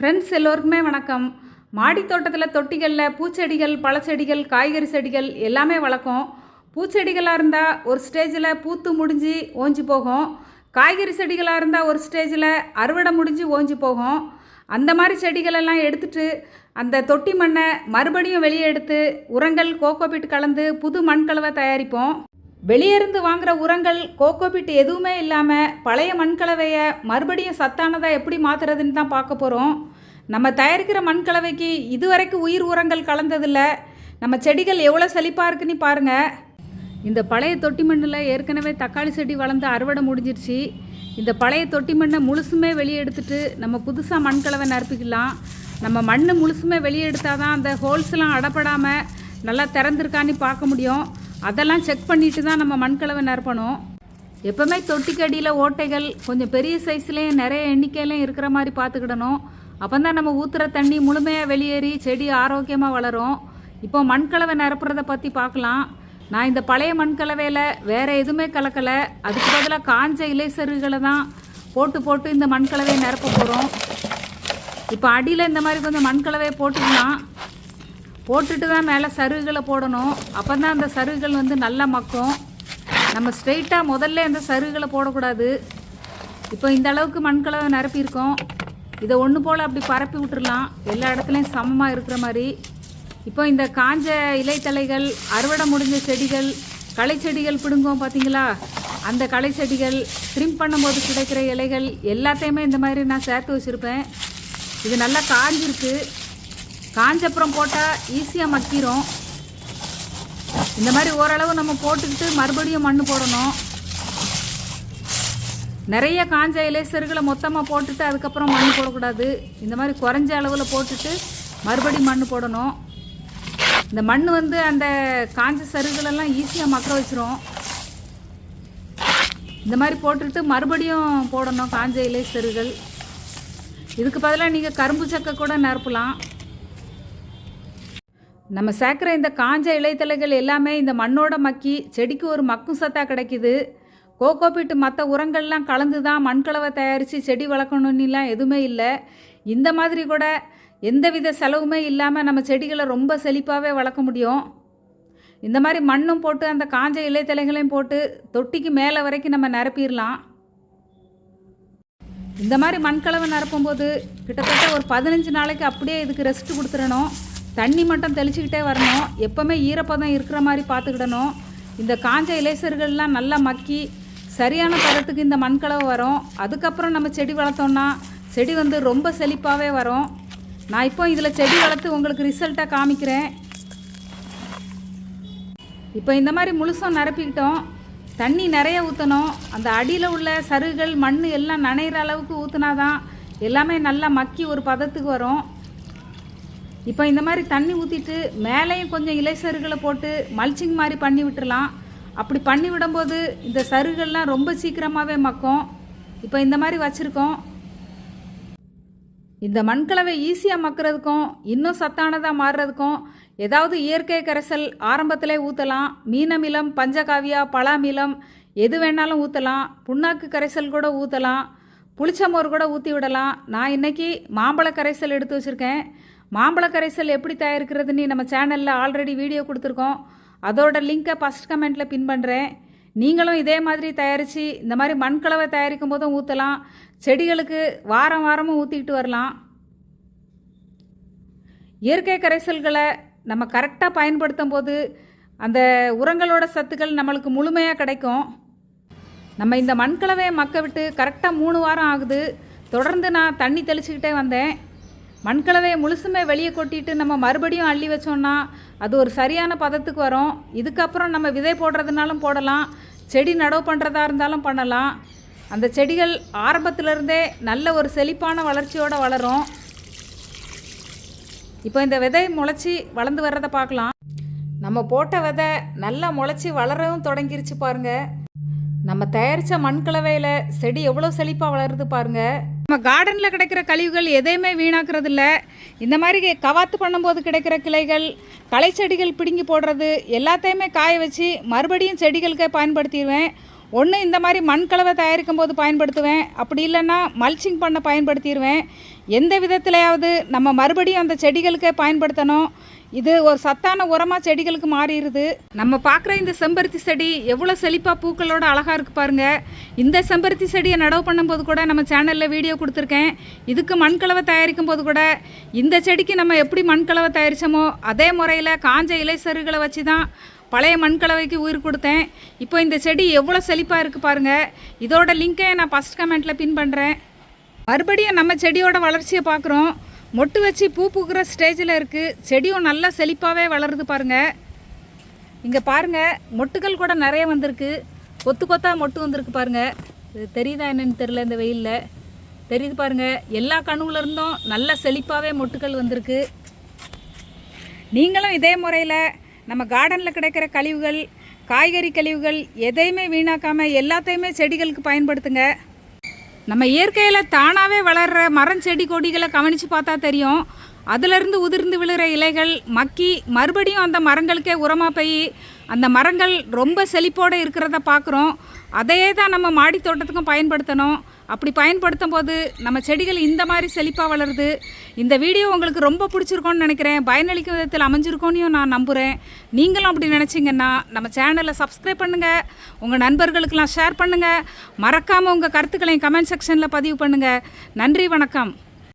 Friends எல்லோருக்குமே வணக்கம். மாடி தோட்டத்தில் தொட்டிகளில் பூச்செடிகள் பழச்செடிகள் காய்கறி செடிகள் எல்லாமே வளர்க்கும். பூச்செடிகளாக இருந்தால் ஒரு ஸ்டேஜில் பூத்து முடிஞ்சு ஓஞ்சி போகும். காய்கறி செடிகளாக இருந்தால் ஒரு ஸ்டேஜில் அறுவடை முடிஞ்சு ஓஞ்சி போகும். அந்த மாதிரி செடிகளெல்லாம் எடுத்துட்டு அந்த தொட்டி மண்ணை மறுபடியும் வெளியே எடுத்து உரங்கள் கோகோபிட் கலந்து புது மண் கலவை தயாரிப்போம். வெளியேருந்து வாங்குகிற வாங்குற உரங்கள் கோகோபிட் எதுவுமே இல்லாமல் பழைய மண்கலவையை மறுபடியும் சத்தானதாக எப்படி மாற்றுறதுன்னு தான் பார்க்க போகிறோம் நம்ம தயாரிக்கிற மண்கலவைக்கு இதுவரைக்கும் உயிர் உரங்கள் கலந்ததில்ல. நம்ம செடிகள் எவ்வளோ செழிப்பாக இருக்குன்னு பாருங்கள் இந்த பழைய தொட்டி மண்ணில் ஏற்கனவே தக்காளி செடி வளர்ந்து அறுவடை முடிஞ்சிருச்சு. இந்த பழைய தொட்டி மண்ணை முழுசுமே வெளியே எடுத்துட்டு நம்ம புதுசாக மண்கலவை நிரப்பிக்கலாம் நம்ம மண் முழுசுமே வெளியே எடுத்தால் தான் அந்த ஹோல்ஸ்லாம் அடப்படாமல் நல்லா திறந்துருக்கான்னு பார்க்க முடியும். அதெல்லாம் செக் பண்ணிட்டு தான் நம்ம மண்கலவை நிரப்பணும் எப்போவுமே தொட்டிக்கு அடியில் ஓட்டைகள் கொஞ்சம் பெரிய சைஸ்லேயும் நிறைய எண்ணிக்கையிலையும் இருக்கிற மாதிரி பார்த்துக்கிடணும். அப்போ தான் நம்ம ஊற்றுற தண்ணி முழுமையாக வெளியேறி செடி ஆரோக்கியமாக வளரும். இப்போ மண்கலவை நிரப்புறதை பற்றி பார்க்கலாம். நான் இந்த பழைய மண்கலவையில் வேறு எதுவுமே கலக்கலை. அதுக்கு பதிலாக காஞ்ச இலைசருகளை தான் போட்டு போட்டு இந்த மண்கலவையை நிரப்ப போகிறோம் இப்போ அடியில் இந்த மாதிரி கொஞ்சம் மண்கலவையை போட்டுக்கலாம். போட்டுட்டு தான் மேலே சருகுகளை போடணும். அப்போ தான் அந்த சருகுகள் வந்து நல்லா மக்கும். நம்ம ஸ்ட்ரெயிட்டாக முதல்ல அந்த சருகுகளை போடக்கூடாது. இப்போ இந்த அளவுக்கு மண்கலவை நிரப்பியிருக்கோம். இதை ஒன்று போல் அப்படி பரப்பி விட்டுடலாம் எல்லா இடத்துலையும் சமமாக இருக்கிற மாதிரி. இப்போ இந்த காஞ்ச இலைத்தலைகள் அறுவடை முடிஞ்ச செடிகள் களை செடிகள் பிடுங்கும் பார்த்தீங்களா அந்த களை செடிகள் ட்ரிம் பண்ணும்போது கிடைக்கிற இலைகள் எல்லாத்தையுமே இந்த மாதிரி நான் சேர்த்து வச்சுருப்பேன். இது நல்லா காஞ்சிருக்கு. காஞ்சப்புறம் போட்டால் ஈஸியாக மக்கிரும். இந்த மாதிரி ஓரளவு நம்ம போட்டுக்கிட்டு மறுபடியும் மண் போடணும். நிறைய காஞ்ச இலைசருகளை மொத்தமாக போட்டுட்டு அதுக்கப்புறம் மண் போடக்கூடாது. இந்த மாதிரி குறைஞ்ச அளவில் போட்டுட்டு மறுபடியும் மண் போடணும். இந்த மண் வந்து அந்த காஞ்ச சருகளெல்லாம் ஈஸியாக மக்க வச்சிரும். இந்த மாதிரி போட்டுட்டு மறுபடியும் போடணும் காஞ்ச இலை சருகள் இதுக்கு பதிலாக நீங்கள் கரும்பு சக்கை கூட நிரப்பலாம். நம்ம சேர்க்குற இந்த காஞ்ச இலைத்தலைகள் எல்லாமே இந்த மண்ணோட மக்கி செடிக்கு ஒரு மக்கும் சத்தா கிடைக்குது. கோகோபிட்டு மற்ற உரங்கள்லாம் கலந்து தான் மண்கலவை தயாரித்து செடி வளர்க்கணுன்னுலாம் எதுவுமே இல்லை. இந்த மாதிரி கூட எந்தவித செலவுமே இல்லாமல் நம்ம செடிகளை ரொம்ப செழிப்பாகவே வளர்க்க முடியும். இந்த மாதிரி மண்ணும் போட்டு அந்த காஞ்ச இலைத்தலைகளையும் போட்டு தொட்டிக்கு மேலே வரைக்கும் நம்ம நிரப்பிடலாம். இந்த மாதிரி மண்கலவை நிரப்பும்போது கிட்டத்தட்ட ஒரு பதினஞ்சு நாளைக்கு அப்படியே இதுக்கு ரெஸ்ட் கொடுத்துடணும். தண்ணி மட்டும் தெளிச்சுக்கிட்டே வரணும். எப்போவுமே ஈரப்பதம் இருக்கிற மாதிரி பார்த்துக்கிடணும். இந்த காஞ்ச இலைசர்கள்லாம் நல்லா மக்கி சரியான தரத்துக்கு இந்த மண்கலவை வரும். அதுக்கப்புறம் நம்ம செடி வளர்த்தோம்னா செடி வந்து ரொம்ப செழிப்பாகவே வரும். நான் இப்போ இதில் செடி வளர்த்து உங்களுக்கு ரிசல்ட்டாக காமிக்கிறேன். இப்போ இந்த மாதிரி முழுசும் நிரப்பிக்கிட்டோம். தண்ணி நிறைய ஊற்றணும் அந்த அடியில் உள்ள சருகுகள் மண் எல்லாம் நனைகிற அளவுக்கு ஊற்றுனாதான் எல்லாமே நல்லா மக்கி ஒரு பதத்துக்கு வரும். இப்போ இந்த மாதிரி தண்ணி ஊற்றிட்டு மேலேயும் கொஞ்சம் இலை சருகளை போட்டு மல்ச்சிங் மாதிரி பண்ணி விட்டுறலாம். அப்படி பண்ணி விடும்போது இந்த சருகள்லாம் ரொம்ப சீக்கிரமாகவே மக்கும். இப்போ இந்த மாதிரி வச்சுருக்கோம். இந்த மண்கலவை ஈஸியாக மக்கிறதுக்கும் இன்னும் சத்தானதாக மாறுறதுக்கும் ஏதாவது இயற்கை கரைசல் ஆரம்பத்திலே ஊற்றலாம் மீனமிலம் பஞ்சகாவியா பலாமிலம் எது வேணாலும் ஊற்றலாம் புண்ணாக்கு கரைசல் கூட ஊற்றலாம் புளிச்சமோர் கூட ஊற்றி விடலாம். நான் இன்னைக்கு மாம்பழ கரைசல் எடுத்து வச்சுருக்கேன். மாம்பழ கரைசல் எப்படி தயாரிக்கிறதுன்னு நம்ம சேனலில் ஆல்ரெடி வீடியோ கொடுத்துருக்கோம். அதோட லிங்க்கை ஃபஸ்ட் கமெண்ட்டில் பின் பண்ணுறேன் நீங்களும் இதே மாதிரி தயாரித்து இந்த மாதிரி மண்கலவை தயாரிக்கும் போதும் ஊற்றலாம் செடிகளுக்கு வாரம் வாரமும் ஊற்றிக்கிட்டு வரலாம். இயற்கை கரைசல்களை நம்ம கரெக்டாக பயன்படுத்தும் போது அந்த உரங்களோட சத்துக்கள் நம்மளுக்கு முழுமையாக கிடைக்கும். நம்ம இந்த மண்கலவையை மக்க விட்டு கரெக்டாக மூணு வாரம் ஆகுது. தொடர்ந்து நான் தண்ணி தெளிச்சுக்கிட்டே வந்தேன். மண்கலவையை முழுசுமே வெளியே கொட்டிட்டு நம்ம மறுபடியும் அள்ளி வச்சோம்னா அது ஒரு சரியான பதத்துக்கு வரும். இதுக்கப்புறம் நம்ம விதை போடுறதுனாலும் போடலாம். செடி நடவு பண்ணுறதா இருந்தாலும் பண்ணலாம். அந்த செடிகள் ஆரம்பத்திலிருந்தே நல்ல ஒரு செழிப்பான வளர்ச்சியோடு வளரும். இப்போ இந்த விதை முளைச்சி வளர்ந்து வர்றதை பார்க்கலாம். நம்ம போட்ட விதை நல்லா முளைச்சி வளரவும் தொடங்கிருச்சு பாருங்கள் நம்ம தயாரித்த மண்கலவையில் செடி எவ்வளோ செழிப்பாக வளருது பாருங்கள் நம்ம கார்டனில் கிடைக்கிற கழிவுகள் எதையுமே வீணாக்குறது இல்லை இந்த மாதிரி கவாத்து பண்ணும்போது கிடைக்கிற கிளைகள் களை செடிகள் பிடுங்கி போடுறது எல்லாத்தையுமே காய வச்சு மறுபடியும் செடிகளுக்கே பயன்படுத்திடுவேன். ஒன்று இந்த மாதிரி மண் கலவை தயாரிக்கும் போது பயன்படுத்துவேன். அப்படி இல்லைன்னா மல்ச்சிங் பண்ண பயன்படுத்திடுவேன். எந்த விதத்துலையாவது நம்ம மறுபடியும் அந்த செடிகளுக்கே பயன்படுத்தணும். இது ஒரு சத்தான உரமாக செடிகளுக்கு மாறிடுது. நம்ம பார்க்குற இந்த செம்பருத்தி செடி எவ்வளோ செழிப்பாக பூக்களோட அழகாக இருக்குது பாருங்க. இந்த செம்பருத்தி செடியை நடவு பண்ணும்போது கூட நம்ம சேனலில் வீடியோ கொடுத்துருக்கேன். இதுக்கு மண்கலவை தயாரிக்கும் போது கூட இந்த செடிக்கு நம்ம எப்படி மண்கலவை தயாரித்தோமோ அதே முறையில் காஞ்ச இலை சருகளை வச்சு தான் பழைய மண்கலவைக்கு உயிர் கொடுத்தேன். இப்போ இந்த செடி எவ்வளோ செழிப்பாக இருக்குது பாருங்கள் இதோட லிங்கை நான் ஃபஸ்ட் கமெண்ட்டில் பின் பண்ணுறேன் மறுபடியும் நம்ம செடியோட வளர்ச்சியை பார்க்குறோம் மொட்டு வச்சு பூ பூக்கிற ஸ்டேஜில் இருக்குது செடியும் நல்லா செழிப்பாகவே வளருது பாருங்கள் இங்கே பாருங்கள் மொட்டுகள் கூட நிறைய வந்திருக்கு. கொத்து கொத்தா மொட்டு வந்திருக்கு பாருங்கள் இது தெரியுதா என்னென்னு தெரில இந்த வெயிலில். தெரியுது பாருங்கள் எல்லா கணுவிலருந்தும் நல்லா நல்ல செழிப்பாகவே மொட்டுகள் வந்திருக்கு. நீங்களும் இதே முறையில் நம்ம கார்டனில் கிடைக்கிற கழிவுகள் காய்கறி கழிவுகள் எதையுமே வீணாக்காமல் எல்லாத்தையுமே செடிகளுக்கு பயன்படுத்துங்க. நம்ம இயற்கையில் தானாகவே வளர்கிற மரம் செடி கொடிகளை கவனித்து பார்த்தா தெரியும். அதிலிருந்து உதிர்ந்து விழுகிற இலைகள் மக்கி மறுபடியும் அந்த மரங்களுக்கே உரமாக போய் அந்த மரங்கள் ரொம்ப செழிப்போடு இருக்கிறத பார்க்குறோம். அதையே தான் நம்ம மாடி தோட்டத்துக்கும் பயன்படுத்தணும். அப்படி பயன்படுத்தும் போது நம்ம செடிகள் இந்த மாதிரி செழிப்பாக வளருது. இந்த வீடியோ உங்களுக்கு ரொம்ப பிடிச்சிருக்கோன்னு நினைக்கிறேன். பயனளிக்கும் விதத்தில் அமைஞ்சிருக்கோன்னு நான் நம்புகிறேன் நீங்களும் அப்படி நினச்சிங்கன்னா நம்ம சேனலை சப்ஸ்கிரைப் பண்ணுங்கள் உங்கள் நண்பர்களுக்கெல்லாம் ஷேர் பண்ணுங்கள் மறக்காமல் உங்கள் கருத்துக்களையும் கமெண்ட் செக்ஷனில் பதிவு பண்ணுங்கள் நன்றி வணக்கம்.